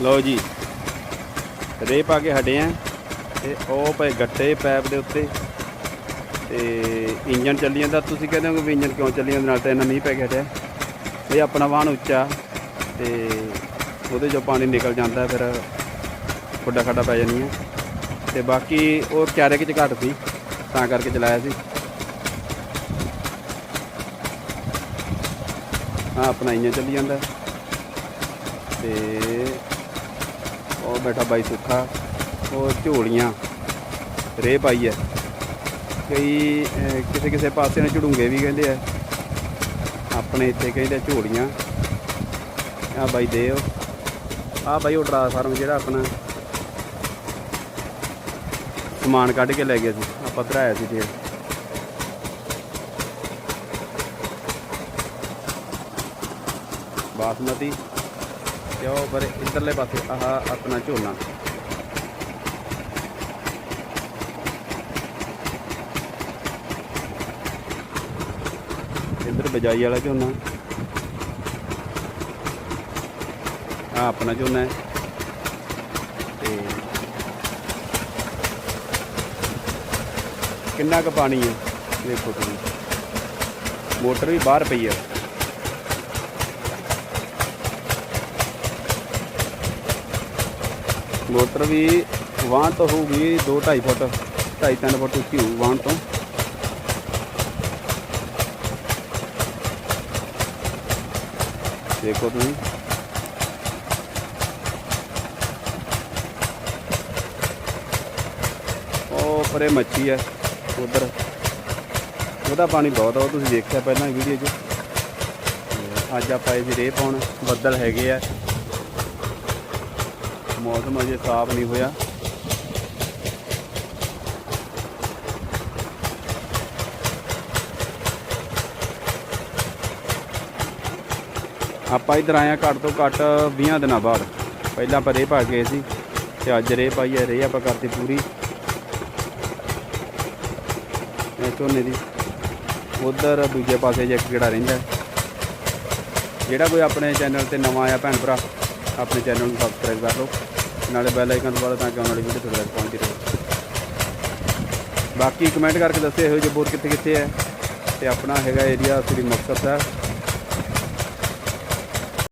ਲਓ ਜੀ। ਰੇ ਪਾ ਕੇ ਹਟੇ ਆ ਤੇ ਉਹ ਪਏ ਗੱਟੇ ਪੈਪ ਦੇ ਉੱਤੇ। ਤੇ ਇੰਜਨ ਚੱਲੀ ਜਾਂਦਾ। ਤੁਸੀਂ ਕਹਿੰਦੇ ਹੋ ਵੀ ਇੰਜਨ ਕਿਉਂ ਚੱਲੀ ਜਾਂਦਾ? ਨਾਲ ਤਾਂ ਇਹਨਾਂ ਮੀਂਹ ਪੈ ਕੇ ਹਟਿਆ। ਇਹ ਆਪਣਾ ਵਾਹਨ ਉੱਚਾ ਤੇ ਉਹਦੇ ਜੋ ਪਾਣੀ ਨਿਕਲ ਜਾਂਦਾ ਫਿਰ ਖੁੱਡਾ ਖੱਡਾ ਪੈ ਜਾਣੀ ਹੈ। ਤੇ ਬਾਕੀ ਉਹ ਕਿਆਰੇ ਕਿ ਚ ਘੱਟ ਸੀ, ਤਾਂ ਕਰਕੇ ਚਲਾਇਆ ਸੀ। ਆ ਆਪਣਾ ਇੰਜਨ ਚੱਲੀ ਜਾਂਦਾ। ਤੇ ਬੈਠਾ ਬਾਈ ਸੁੱਖਾ, ਉਹ ਝੋਲੀਆਂ ਰੇ ਪਾਈ ਹੈ ਕਈ ਕਿਸੇ ਕਿਸੇ ਪਾਸੇ ਨੇ ਝੜੂੰਗੇ ਵੀ ਕਹਿੰਦੇ ਆ ਆਪਣੇ ਇੱਥੇ ਕਹਿੰਦੇ ਝੋਲੀਆਂ। ਆ ਬਾਈ ਦੇਓ ਉਹ। ਆ ਬਾਈ ਉਹ ਟਰਾਂਸਫਾਰਮ ਜਿਹੜਾ ਆਪਣਾ। ਸਮਾਨ ਕੱਢ ਕੇ ਲੈ ਗਿਆ ਸੀ, ਆਪਾਂ ਧਰਾਇਆ ਸੀ ਫੇਰ ਬਾਸਮਤੀ। ਤੇ ਪਰ ਇਧਰਲੇ ਪਾਸੇ, ਆਹ ਆਪਣਾ ਝੋਨਾ। ਇਧਰ ਬਜਾਈ ਵਾਲਾ ਝੋਨਾ। ਆ ਆਪਣਾ ਝੋਨਾ ਹੈ। ਤੇ ਕਿੰਨਾ ਕੁ ਪਾਣੀ ਹੈ? ਦੇਖੋ ਤੁਸੀਂ। ਮੋਟਰ ਵੀ ਬਾਹਰ ਪਈ ਹੈ। ਮੋਟਰ ਵੀ ਵਾਹਣ ਤੋਂ ਹੋਊਗੀ 2 2.5 ਫੁੱਟ 2.5 3 ਫੁੱਟ ਉੱਚੀ ਹੋਊ ਵਾਹਣ ਤੋਂ। ਦੇਖੋ ਤੁਸੀਂ। ਉਹ ਪਰੇ ਮੱਛੀ ਹੈ ਉਧਰ। ਉਹਦਾ ਪਾਣੀ ਬਹੁਤ ਆ, ਉਹ ਤੁਸੀਂ ਦੇਖਿਆ ਪਹਿਲਾਂ ਵੀਡੀਓ 'ਚ। ਅੱਜ ਆਪਾਂ ਇਹ ਰੇ ਪਾਉਣ, ਬੱਦਲ ਹੈਗੇ ਆ। ਮੌਸਮ ਅਜੇ ਸਾਫ਼ ਨਹੀਂ ਹੋਇਆ। ਆਪਾਂ ਇਧਰ ਆਇਆ ਘੱਟ ਤੋਂ ਘੱਟ 20 ਦਿਨਾਂ ਬਾਅਦ। ਪਹਿਲਾਂ ਆਪਾਂ ਰੇ ਪਾ ਗਏ ਸੀ ਤੇ ਅੱਜ ਰੇ ਪਾਈ ਹੈ ਰੇ ਆਪਾਂ ਕਰਤੀ ਪੂਰੀ। ਇਹ ਝੋਨੇ ਦੀ। ਉਧਰ ਦੂਜੇ ਪਾਸੇ ਜੇ ਕਿਹੜਾ ਰਹਿੰਦਾ ਜਿਹੜਾ ਕੋਈ ਆਪਣੇ ਚੈਨਲ ਤੇ ਨਵਾਂ ਆਇਆ ਭੈਣ ਭਰਾ, ਆਪਣੇ ਚੈਨਲ ਨੂੰ ਸਬਸਕ੍ਰਾਈਬ ਕਰ ਲਓ। ਨਾਲੇ ਬੈਲ ਆਈਕਨ ਦਬਾ ਲਓ ਤਾਂ ਕਿ ਆਉਣ ਵਾਲੀ ਵੀਡੀਓ ਤੁਹਾਡੇ ਤੱਕ ਪਹੁੰਚਦੀ ਰਹੇ। ਬਾਕੀ ਕਮੈਂਟ ਕਰਕੇ ਦੱਸਿਓ ਇਹੋ ਜਿਹੇ ਬੋਰ ਕਿੱਥੇ ਕਿੱਥੇ ਹੈ ਤੇ ਆਪਣਾ ਹੈਗਾ ਏਰੀਆ ਸ੍ਰੀ ਮੁਕਤਸਰ ਸਾਹਿਬ।